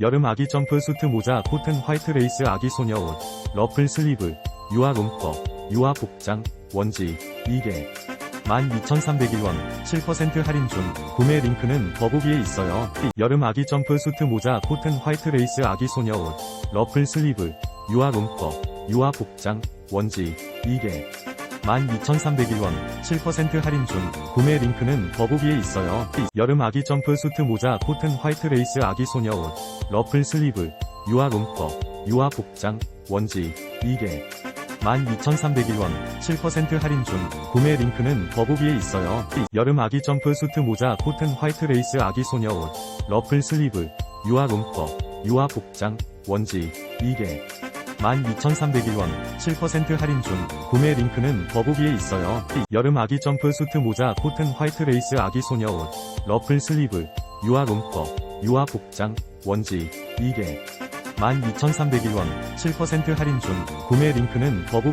여름 아기 점프 수트 모자 코튼 화이트 레이스 아기 소녀 옷 러플 슬리브 유아 롬퍼 유아 복장 원지 이게 12,301원 7% 할인 중 구매 링크는 더보기에 있어요. 여름 아기 점프 수트 모자 코튼 화이트 레이스 아기 소녀 옷 러플 슬리브 유아 롬퍼 유아 복장 원지 이게 12,301원 7% 할인 중 구매 링크는 더보기에 있어요. 여름 아기 점프 수트 모자 코튼 화이트 레이스 아기 소녀 옷 러플 슬리브 유아 롬퍼 유아 복장 원지 이게 12,301원 7% 할인 중 구매 링크는 더보기에 있어요. 여름 아기 점프 수트 모자 코튼 화이트 레이스 아기 소녀 옷 러플 슬리브 유아 롬퍼 유아 복장 원지 이게 12,301원 7% 할인 중 구매 링크는 더보기에 있어요. 여름 아기 점프 수트 모자 코튼 화이트 레이스 아기 소녀 옷 러플 슬리브 유아 롬퍼 유아 복장 원지 이게 12,301원 7% 할인 중 구매 링크는 더보기